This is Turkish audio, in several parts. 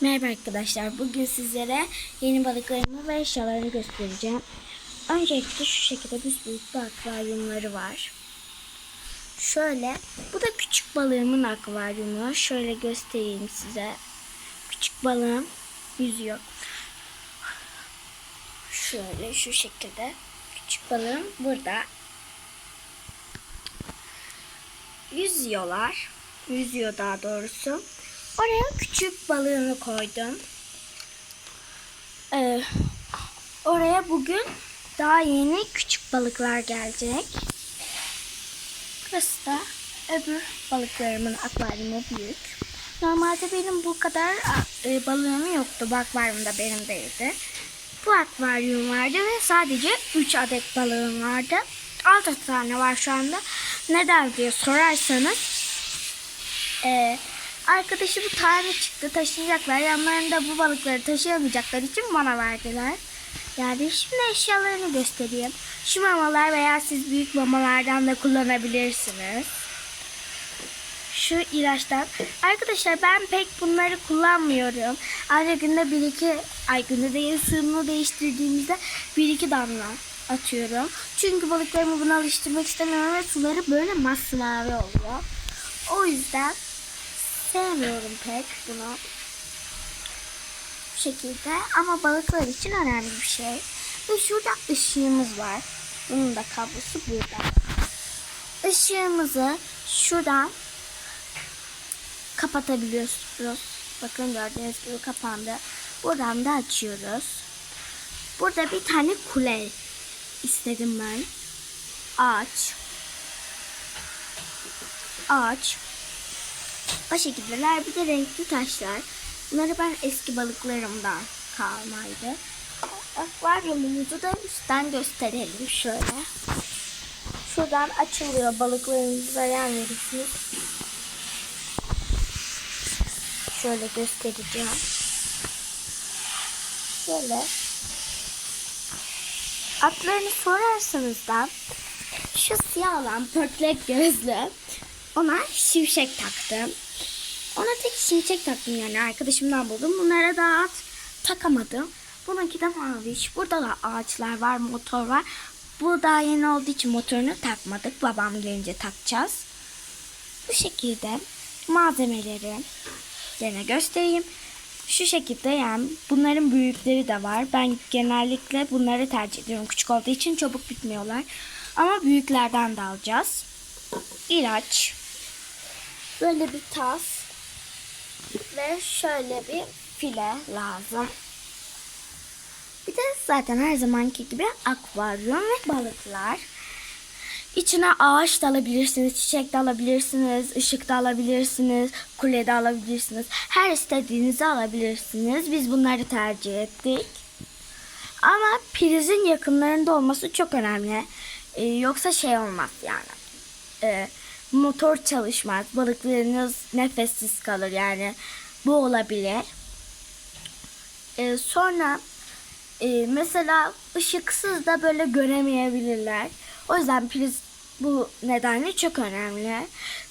Merhaba arkadaşlar. Bugün sizlere yeni balıklarımı ve eşyalarını göstereceğim. Öncelikle şu şekilde büyük bir akvaryumları var. Şöyle, bu da küçük balığımın akvaryumu. Şöyle göstereyim size. Küçük balığım yüzüyor. Şöyle şu şekilde. Küçük balığım burada. Yüzüyorlar. Yüzüyor daha doğrusu. Oraya küçük balığını koydum. Ee, oraya bugün daha yeni küçük balıklar gelecek. Burası da öbür balıklarımın akvaryumu büyük. Normalde benim bu kadar e, balığım yoktu. Bu akvaryumda benim değildi. Bu akvaryum vardı ve sadece 3 adet balığım vardı. 6 tane var şu anda. Neden diye sorarsanız e, arkadaşı bu tane çıktı taşıyacaklar. Yanlarında bu balıkları taşıyamayacaklar için bana verdiler. Yani şimdi eşyalarını göstereyim. Şu mamalar veya siz büyük mamalardan da kullanabilirsiniz. Şu ilaçtan. Arkadaşlar ben pek bunları kullanmıyorum. Ancak günde bir iki, ay günde değil suyunu değiştirdiğimizde bir iki damla atıyorum. Çünkü balıklarımı buna alıştırmak istemiyorum ve suları böyle masmavi oluyor. O yüzden sevmiyorum pek bunu. Bu şekilde ama balıklar için önemli bir şey. Ve şurada ışığımız var. Bunun da kablosu burada. Işığımızı şuradan kapatabiliyoruz. Bakın gördüğünüz gibi kapandı. Buradan da açıyoruz. Burada bir tane kule istedim ben. Ağaç. Ağaç. O şekildeler. Bir de renkli taşlar. Bunları ben eski balıklarımdan kalmaydı. Akvaryumumuzu da üstten gösterelim şöyle. Şuradan açılıyor balıklarınızı yan verirsiniz. Şöyle göstereceğim. Şöyle. Atlarını sorarsanız da şu siyah olan pörtlek gözlü ona şimşek taktım. Tek şimşek taktım yani arkadaşımdan buldum. Bunlara da takamadım. Bununki de mavi. Burada da ağaçlar var, motor var. Bu daha yeni olduğu için motorunu takmadık. Babam gelince takacağız. Bu şekilde malzemeleri gene göstereyim. Şu şekilde yani bunların büyükleri de var. Ben genellikle bunları tercih ediyorum. Küçük olduğu için çabuk bitmiyorlar. Ama büyüklerden de alacağız. İlaç. Böyle bir tas. Ve şöyle bir file lazım. Bir de zaten her zamanki gibi akvaryum ve balıklar. İçine ağaç da alabilirsiniz, çiçek de alabilirsiniz, ışık da alabilirsiniz, kule de alabilirsiniz. Her istediğinizi alabilirsiniz. Biz bunları tercih ettik. Ama prizin yakınlarında olması çok önemli. Ee, yoksa şey olmaz yani. Ee, motor çalışmaz. Balıklarınız nefessiz kalır yani. Bu olabilir. Ee, sonra e, mesela ışıksız da böyle göremeyebilirler. O yüzden priz bu nedenle çok önemli.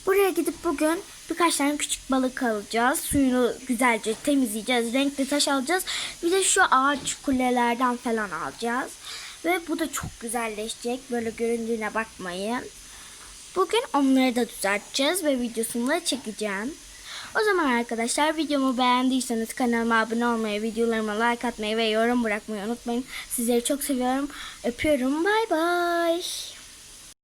Buraya gidip bugün birkaç tane küçük balık alacağız. Suyunu güzelce temizleyeceğiz. Renkli taş alacağız. Bir de şu ağaç kulelerden falan alacağız. Ve bu da çok güzelleşecek. Böyle göründüğüne bakmayın. Bugün onları da düzelteceğiz ve videosunu da çekeceğim. O zaman arkadaşlar videomu beğendiyseniz kanalıma abone olmayı, videolarıma like atmayı ve yorum bırakmayı unutmayın. Sizleri çok seviyorum. Öpüyorum. Bay bay.